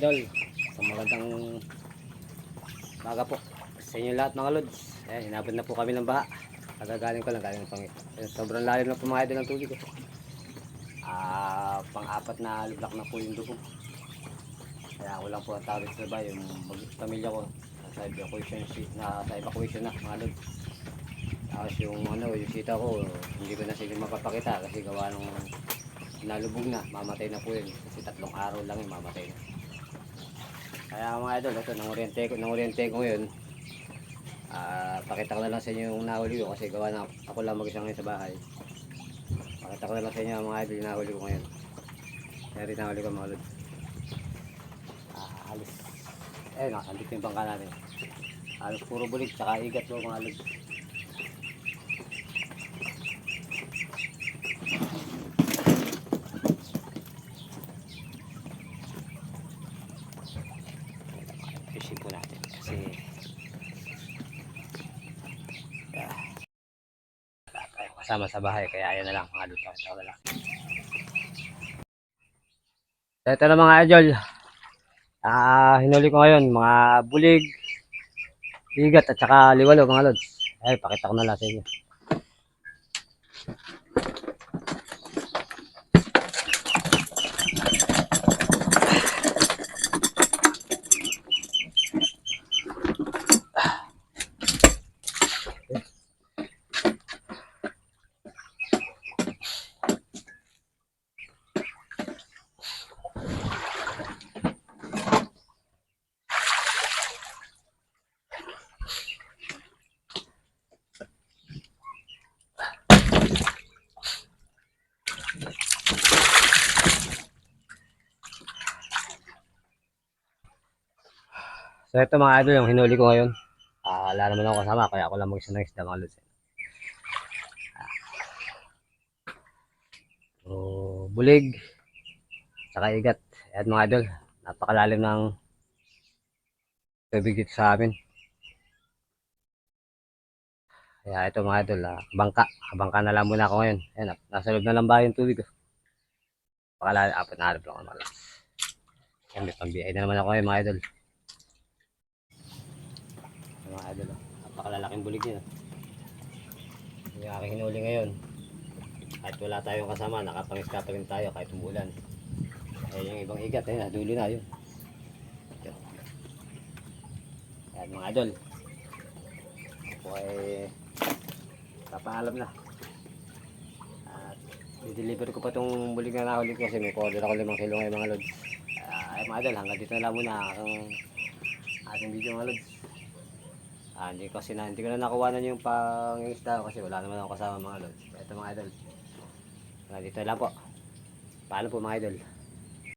idol. Sa magandang maga po sa inyo lahat mga lods. Ayan, hinabot na po kami ng baha. Kagagaling ko lang, galing ng pangit. Ayan, Sobrang lalim na po mga idol ng tubig. oh. Ah, pang-apat na lublak na po yung dugo. Kaya ako lang po ang tawag sa bahay, yung pamilya ko. Sa evacuation sheet na sa evacuation na mga lods. Tapos yung ano, yung sita ko, hindi ko na sila mapapakita kasi gawa nung nalubog na, mamatay na po yun. Kasi tatlong araw lang yung mamatay na. Kaya mga idol, ito, nangoriente ko, nangoriente ko ngayon. Ah, pakita ko na lang sa inyo yung nahuli ko kasi gawa na ako lang mag-isa ngayon sa bahay. Pakita ko na lang sa inyo mga idol yung nahuli ko ngayon. Kaya rin nahuli ko mga lod. Ah, halos. Eh, nakandito yung bangka natin. Halos puro bulig, tsaka igat po mga lod. Fishing po natin kasi ah, tayong kasama sa bahay kaya ayan na lang mga luto ito na lang. Ito na mga idol. Ah hinuli ko ngayon mga bulig bigat at saka liwalo mga lods. Ay pakita ko na lang sa inyo So ito mga idol yung hinuli ko ngayon. Ah, wala naman ako kasama kaya ako lang mag-isa ng mga lods. Ah. So, bulig, saka igat. Ayan mga idol, napakalalim ng tubig dito sa amin. Kaya ito mga idol, ah, bangka. Bangka na lang muna ako ngayon. Ayan, nasa loob na lang ba yung tubig. Oh. Pakalalim, apat na harap lang ako mga lods. Ayan, may pambihay na naman ako ngayon mga idol. Mga idol, oh. napakalalaking bulig yun. oh. Yung aking hinuli ngayon. Kahit wala tayong kasama, nakapangista pa rin tayo kahit umulan. Eh, yung ibang igat, eh, nadulo na yun. Ito. Mga idol. Ako ay papaalam na. At i-deliver ko pa itong bulig na nahuli kasi may order ako limang kilo ngayon mga lods. Ah, ay mga idol, hanggang dito na lang muna ang ating video mga lods. Ah, hindi kasi na, hindi ko na nakuha yung pangisda ko kasi wala naman ako kasama mga lods. Ito mga idol. Hanggang dito lang po. Paano po mga idol?